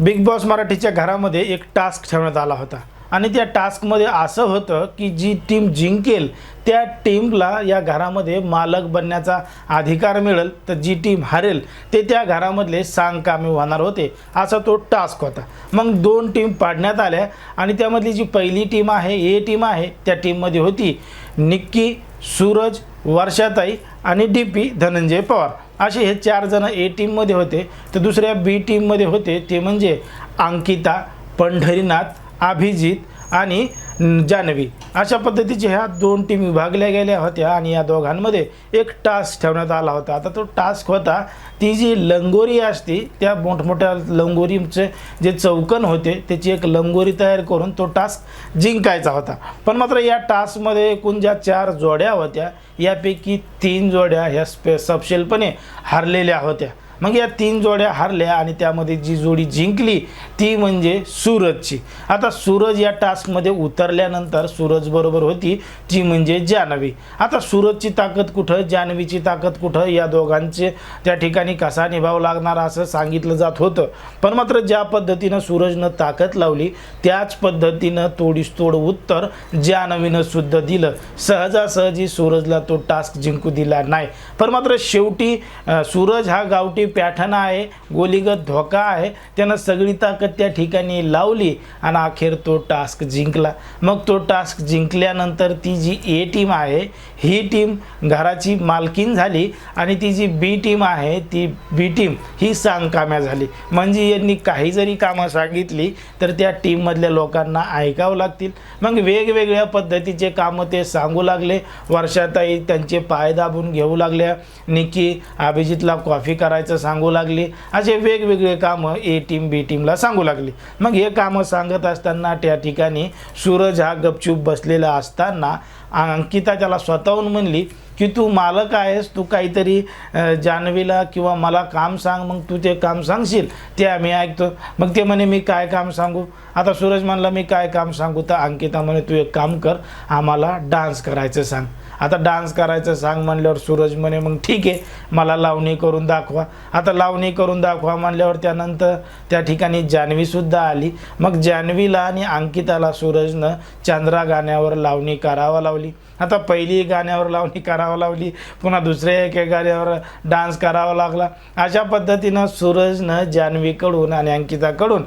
Big boss मराठीच्या घरामध्ये एक टास्क ठेवण्यात आला होता. आणि त्या टास्कमध्ये असं होतं की जी टीम जिंकेल त्या टीमला या घरामध्ये मालक बनण्याचा अधिकार मिळेल. तर जी टीम हरेल ते त्या घरामधले सांगकामे होणार होते. असा तो टास्क होता. मग दोन टीम पाडण्यात आल्या आणि त्यामधली जी पहिली टीम आहे ए टीम आहे त्या टीममध्ये होती निक्की सूरज वर्षाताई आणि डी पी धनंजय पवार. असे हे चार जण ए टीममध्ये होते. तर दुसऱ्या बी टीममध्ये होते ते म्हणजे अंकिता पंढरीनाथ अभिजित आणि जान्हवी अशा पद्धतीचे ह्या दोन टीम विभागल्या गेल्या होत्या आणि या दोघांमध्ये एक टास्क ठेवण्यात आला होता. आता तो टास्क होता ती जी लंगोरी असते त्या मोठमोठ्या लंगोरीचे जे चौकन होते त्याची एक लंगोरी तयार करून तो टास्क जिंकायचा होता. पण मात्र या टास्कमध्ये एकूण ज्या चार जोड्या होत्या यापैकी तीन जोड्या ह्या स्पे सपशेलपणे हरलेल्या होत्या. मग या तीन जोड्या हारल्या आणि त्यामध्ये जी जोडी जिंकली ती म्हणजे सूरजची. आता सूरज या टास्कमध्ये उतरल्यानंतर सूरज बरोबर होती ती म्हणजे जानवी आता सूरजची ताकद कुठं जानवीची ताकद कुठं या दोघांचे त्या ठिकाणी कसा निभाव लागणार असं सांगितलं जात होतं. पण मात्र ज्या पद्धतीनं सूरजनं ताकद लावली त्याच पद्धतीनं तोडीस तोड उत्तर जानवीनं सुद्धा दिलं. सहजासहजी सूरजला तो टास्क जिंकू दिला नाही. पण मात्र शेवटी सूरज हा गावठी पॅठण आहे गोलीगत धोका आहे त्यानं सगळी ताकद त्या ठिकाणी लावली आणि अखेर तो टास्क जिंकला. मग तो टास्क जिंकल्यानंतर ती जी ए टीम आहे ही टीम घराची मालकीन झाली आणि ती जी बी टीम आहे ती बी टीम ही सांगकाम्या झाली. म्हणजे यांनी काही जरी कामं सांगितली तर त्या टीममधल्या लोकांना ऐकावं लागतील. मग वेगवेगळ्या पद्धतीचे कामं ते सांगू लागले. वर्षाताई त्यांचे पाय दाबून घेऊ लागल्या. निकी अभिजितला कॉफी करायचं सांगू लागली. असे वेगवेगळे कामं ए टीम बी टीमला सांगू लागली. मग हे कामं सांगत असताना त्या ठिकाणी सूरज हा गपचूप बसलेला असताना अंकिता त्याला स्वतःहून म्हणली की तू मालक आहेस तू काहीतरी जान्हवीला किंवा मला काम सांग मग तू ते काम सांगशील ते आम्ही ऐकतो. मग ते म्हणे मी काय काम सांगू? आता सूरज म्हणला मी काय काम सांगू? तर अंकिता म्हणे तू एक काम कर आम्हाला डान्स करायचं सांग. आता डान्स करायचं सांग म्हणल्यावर सूरज म्हणे मग ठीक आहे मला लावणी करून दाखवा. आता लावणी करून दाखवा म्हणल्यावर त्यानंतर त्या ठिकाणी जान्हवीसुद्धा आली. मग जान्हवीला आणि अंकिताला सूरजनं चंद्रा गाण्यावर लावणी करावा लावली. आता पहिली गाण्यावर लावणी करावं लावली पुन्हा दुसऱ्या एका गाण्यावर डान्स करावा लागला. अशा पद्धतीनं सूरजनं जान्हवीकडून आणि अंकिताकडून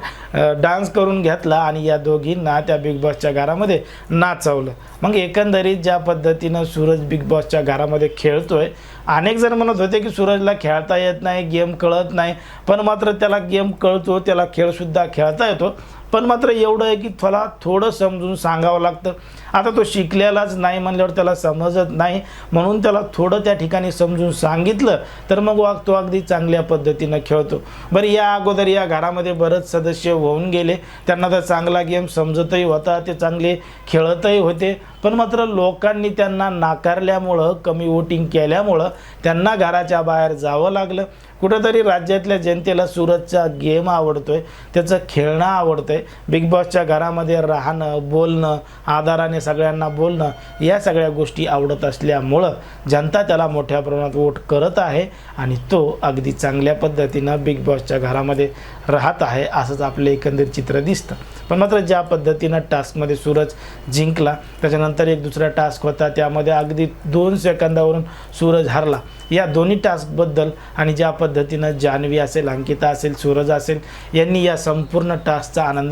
डान्स करून घेतला आणि या दोघींना त्या बिग बॉसच्या घरामध्ये नाचवलं. मग एकंदरीत ज्या पद्धतीनं सूरज बिग बॉसच्या घरामध्ये खेळतोय अनेक जण म्हणत होते की सूरजला खेळता येत नाही गेम कळत नाही पण मात्र त्याला गेम कळतो त्याला खेळसुद्धा खेळता येतो. पण मात्र एवढं आहे की त्याला थोडं समजून सांगावं लागतं. आता तो शिकलेलाच नाही म्हणल्यावर त्याला समजत नाही. म्हणून त्याला थोडं त्या ठिकाणी समजून सांगितलं तर मग वाग तो अगदी चांगल्या पद्धतीनं खेळतो. बरं या अगोदर या घरामध्ये बरेच सदस्य होऊन गेले. त्यांना तर चांगला गेम समजतही होता ते चांगले खेळतही होते. पण मात्र लोकांनी त्यांना नाकारल्यामुळं कमी वोटिंग केल्यामुळं त्यांना घराच्या बाहेर जावं लागलं. कुठंतरी राज्यातल्या जनतेला सुरतचा गेम आवडतोय त्याचं खेळणं आवडतंय. बिग बॉसच्या घरामध्ये राहणं बोलणं आदाराने सगळ्यांना बोलणं या सगळ्या गोष्टी आवडत असल्यामुळं जनता त्याला मोठ्या प्रमाणात वोट करत आहे आणि तो अगदी चांगल्या पद्धतीनं बिग बॉसच्या घरामध्ये राहत आहे असंच आपलं एकंदर चित्र दिसतं. पण मात्र ज्या पद्धतीनं टास्कमध्ये सूरज जिंकला त्याच्यानंतर एक दुसरा टास्क होता त्यामध्ये अगदी दोन सेकंदावरून सूरज हरला. या दोन्ही टास्कबद्दल आणि ज्या पद्धतीनं जान्हवी असेल अंकिता असेल सूरज असेल यांनी या संपूर्ण टास्कचा आनंद